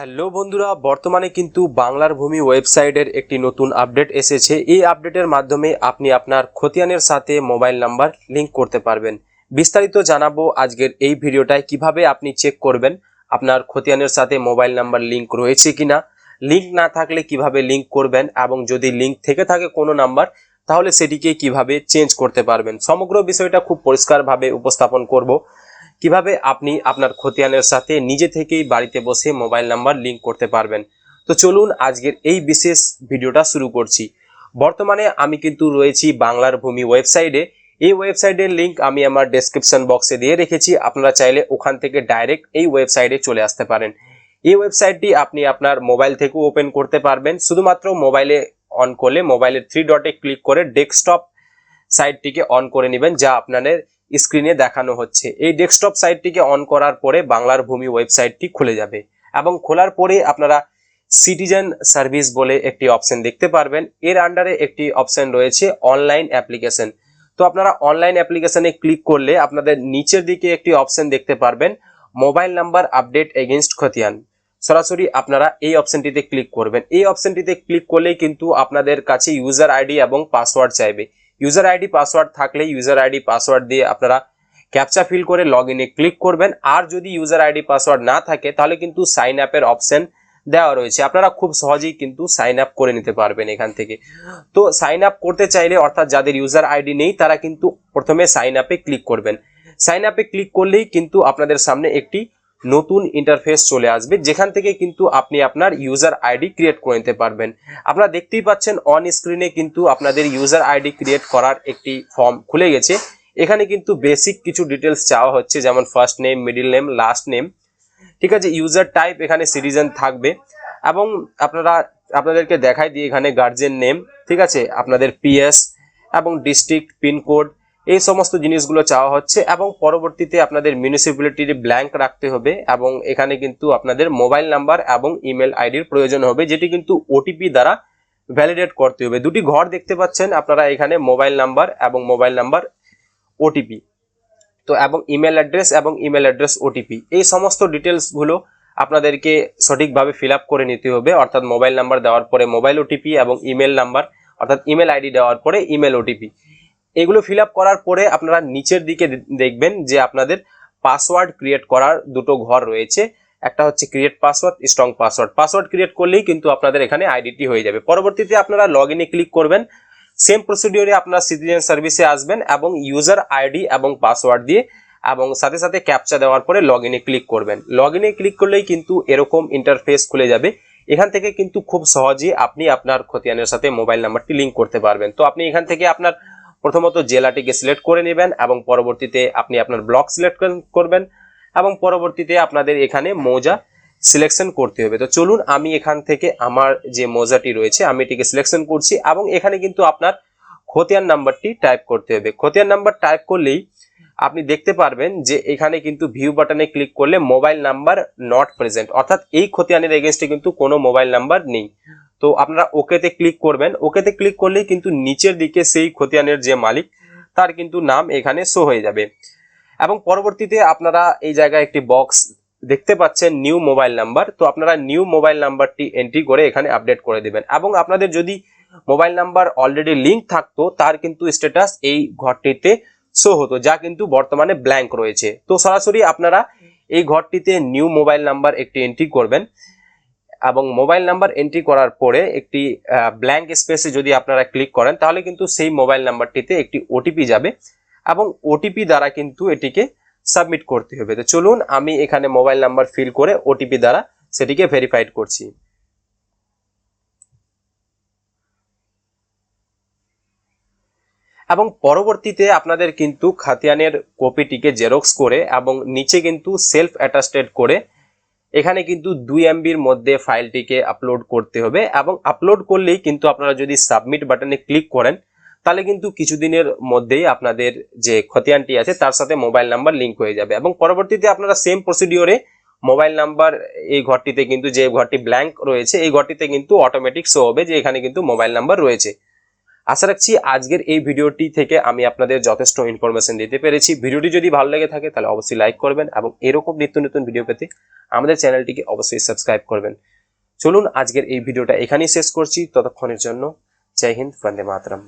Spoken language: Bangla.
হ্যালো বন্ধুরা, বর্তমানে কিন্তু বাংলার ভূমি ওয়েবসাইটের একটি নতুন আপডেট এসেছে। এই আপডেটের মাধ্যমে আপনি আপনার খতিয়ানের সাথে মোবাইল নাম্বার লিংক করতে পারবেন। বিস্তারিত জানাব আজকের এই ভিডিওটায়, কীভাবে আপনি চেক করবেন আপনার খতিয়ানের সাথে মোবাইল নাম্বার লিংক রয়েছে কিনা। লিঙ্ক না থাকলে কীভাবে লিংক করবেন এবং যদি লিঙ্ক থেকে থাকে কোনো নাম্বার, তাহলে সেটিকে কীভাবে চেঞ্জ করতে পারবেন। সমগ্র বিষয়টা খুব পরিষ্কারভাবে উপস্থাপন করব। কীভাবে আপনি আপনার খতিয়ানের সাথে নিজে থেকেই বাড়িতে বসে মোবাইল নাম্বার লিঙ্ক করতে পারবেন? তো চলুন আজকের এই বিশেষ ভিডিওটা শুরু করছি। বর্তমানে আমি কিন্তু রয়েছি বাংলার ভূমি ওয়েবসাইটে এই ওয়েবসাইটের লিঙ্ক আমি আমার ডেসক্রিপশন বক্সে দিয়ে রেখেছি। আপনারা চাইলে ওখান থেকে ডাইরেক্ট এই ওয়েবসাইটে চলে আসতে পারেন। এই ওয়েবসাইটটি আপনি আপনার মোবাইল থেকেও ওপেন করতে পারবেন। শুধুমাত্র মোবাইলে অন করলে মোবাইলের থ্রি ডটে ক্লিক করে ডেস্কটপ সাইটটিকে অন করে নেবেন, যা আপনাদের স্ক্রিনে দেখানো হচ্ছে। এই ডেস্কটপ সাইটটিকে অন করার পরে বাংলার ভূমি ওয়েবসাইটটি খুলে যাবে এবং খোলার পরে আপনারা সিটিজেন সার্ভিস বলে একটি অপশন দেখতে পারবেন। এর আন্ডারে একটি অপশন রয়েছে অনলাইন অ্যাপ্লিকেশন তো আপনারা অনলাইন অ্যাপ্লিকেশনে ক্লিক করলে আপনাদের নিচের দিকে একটি অপশন দেখতে পারবেন মোবাইল নাম্বার আপডেট এগেনস্ট খতিয়ান সরাসরি আপনারা এই অপশনটিতে ক্লিক করবেন। এই অপশনটিতে ক্লিক করলেই কিন্তু আপনাদের কাছে ইউজার আইডি এবং পাসওয়ার্ড চাইবে। ইউজার আইডি, পাসওয়ার্ড থাকলে ইউজার আইডি, পাসওয়ার্ড দিয়ে আপনারা ক্যাপচা ফিল করে লগ ইনে ক্লিক করবেন। আর যদি ইউজার আইডি, পাসওয়ার্ড না থাকে, তাহলে কিন্তু সাইন আপের অপশন দেওয়া রয়েছে। আপনারা খুব সহজেই কিন্তু সাইন আপ করে নিতে পারবেন এখান থেকে। তো সাইন আপ করতে চাইলে, অর্থাৎ যাদের ইউজার আইডি নেই, তারা কিন্তু প্রথমে সাইন আপে ক্লিক করবেন। সাইন আপে ক্লিক করলেই কিন্তু আপনাদের সামনে একটি নতুন ইন্টারফেস চলে আসবে, যেখান থেকে কিন্তু আপনি আপনার ইউজার আইডি ক্রিয়েট করে নিতে পারবেন। আপনারা দেখতেই পাচ্ছেন অন স্ক্রিনে কিন্তু আপনাদের ইউজার আইডি ক্রিয়েট করার একটি ফর্ম খুলে গেছে। এখানে কিন্তু বেসিক কিছু ডিটেলস চাওয়া হচ্ছে, যেমন first name middle name last name ঠিক আছে ইউজার টাইপ এখানে সিটিজেন থাকবে। এবং আপনারা, আপনাদেরকে দেখাই দিই এখানে গার্জেন নেম ঠিক আছে, আপনাদের পিএস এবং ডিস্ট্রিক্ট পিনকোড এই সমস্ত জিনিসগুলো চাওয়া হচ্ছে এবং পরবর্তীতে আপনাদের মিউনিসিপ্যালিটির ব্ল্যাঙ্ক রাখতে হবে এবং এখানে কিন্তু আপনাদের মোবাইল নাম্বার এবং ইমেল আইডির প্রয়োজন হবে, যেটি কিন্তু ওটিপি দ্বারা ভ্যালিডেট করতে হবে। দুটি ঘর দেখতে পাচ্ছেন আপনারা এখানে মোবাইল নাম্বার এবং মোবাইল নাম্বার ওটিপি তো এবং ইমেল অ্যাড্রেস এবং ইমেল অ্যাড্রেস ওটিপি এই সমস্ত ডিটেলসগুলো আপনাদেরকে সঠিকভাবে ফিল করে নিতে হবে, অর্থাৎ মোবাইল নাম্বার দেওয়ার পরে মোবাইল ওটিপি এবং ইমেল নাম্বার অর্থাৎ ইমেল আইডি দেওয়ার পরে ইমেল ওটিপি এগুলো ফিল করার পরে আপনারা নিচের দিকে দেখবেন যে আপনাদের পাসওয়ার্ড ক্রিয়েট করার দুটো ঘর রয়েছে। একটা হচ্ছে create password strong password password create করলেই কিন্তু আপনাদের এখানে আইডিটি হয়ে যাবে। পরবর্তীতে আপনারা লগ ইনে ক্লিক করবেন। সেম প্রসিডিওরে আপনারা সিটিজেন সার্ভিসে আসবেন এবং ইউজার আইডি এবং পাসওয়ার্ড দিয়ে এবং সাথে সাথে ক্যাপচা দেওয়ার পরে লগ ইনে ক্লিক করবেন। লগ ইনে ক্লিক করলেই কিন্তু এরকম ইন্টারফেস খুলে যাবে। এখান থেকে কিন্তু খুব সহজেই আপনি আপনার খতিয়ানের সাথে মোবাইল নাম্বারটি লিংক করতে পারবেন। তো আপনি এখান থেকে আপনার প্রথমত জেলাটিকে সিলেক্ট করে নেবেন এবং পরবর্তীতে আপনি আপনার ব্লক সিলেক্ট করবেন এবং পরবর্তীতে আপনাদের এখানে মৌজা সিলেকশন করতে হবে। তো চলুন আমি এখান থেকে আমার যে মোজাটি রয়েছে, আমি এটিকে সিলেকশন করছি এবং এখানে কিন্তু আপনার খতিয়ান নাম্বারটি টাইপ করতে হবে। খতিয়ান নাম্বার টাইপ করলেই আপনি দেখতে পারবেন যে এখানে কিন্তু ভিউ বাটনে ক্লিক করলে মোবাইল নাম্বার নট প্রেজেন্ট অর্থাৎ এই খতিয়ানের এগেনস্টে কিন্তু কোনো মোবাইল নাম্বার নেই। তো আপনারা ওকেতে ক্লিক করবেন। ওকেতে ক্লিক করলেই কিন্তু নিচের দিকে সেই খতিয়ানের যে মালিক, তার কিন্তু নাম এখানে শো হয়ে যাবে। এবং পরবর্তীতে আপনারা এই জায়গায় একটি বক্স দেখতে পাচ্ছেন নিউ মোবাইল নাম্বার তো আপনারা নিউ মোবাইল নাম্বারটি এন্ট্রি করে এখানে আপডেট করে দেবেন। এবং আপনাদের যদি মোবাইল নাম্বার অলরেডি লিঙ্ক থাকতো, তার কিন্তু স্ট্যাটাস এই ঘরটিতে শো হতো, যা কিন্তু বর্তমানে ব্ল্যাঙ্ক রয়েছে। তো সরাসরি আপনারা এই ঘরটিতে নিউ মোবাইল নাম্বার একটি এন্ট্রি করবেন এবং মোবাইল নাম্বার এন্ট্রি করার পরে একটি ব্ল্যাঙ্ক স্পেসে যদি আপনারা ক্লিক করেন, তাহলে কিন্তু সেই মোবাইল নাম্বারটিতে একটি ওটিপি যাবে এবং ওটিপি দ্বারা কিন্তু এটিকে সাবমিট করতে হবে। তো চলুন, আমি এখানে মোবাইল নাম্বার ফিল করে ওটিপি দ্বারা সেটিকে ভেরিফাইড করছি। এবং পরবর্তীতে আপনাদের কিন্তু খাতিয়ানের কপিটিকে জেরক্স করে এবং নিচে কিন্তু সেলফ অ্যাটাস্টেড করে এখানে কিন্তু দুই এমবির মধ্যে ফাইলটিকে আপলোড করতে হবে এবং আপলোড করলেই কিন্তু আপনারা যদি সাবমিট বাটনে ক্লিক করেন, তাহলে কিন্তু কিছুদিনের মধ্যেই আপনাদের যে খতিয়ানটি আছে তার সাথে মোবাইল নাম্বার লিঙ্ক হয়ে যাবে এবং পরবর্তীতে আপনারা সেম প্রসিডিওরে মোবাইল নাম্বার এই ঘরটিতে কিন্তু যে ঘরটি ব্ল্যাঙ্ক রয়েছে, এই ঘরটিতে কিন্তু অটোমেটিক শো হবে যে এখানে কিন্তু মোবাইল নাম্বার রয়েছে। আশা রাখছি আজকের এই ভিডিওটি থেকে আমি আপনাদের যথেষ্ট ইনফরমেশন দিতে পেরেছি। ভিডিওটি যদি ভালো লেগে থাকে, তাহলে অবশ্যই লাইক করবেন এবং এরকম নিত্য নতুন ভিডিও পেতে আমাদের চ্যানেলটিকে অবশ্যই সাবস্ক্রাইব করবেন। চলুন আজকের এই ভিডিওটা এখানেই শেষ করছি। ততক্ষণের জন্য জয় হিন্দ, বন্দে মাতরম।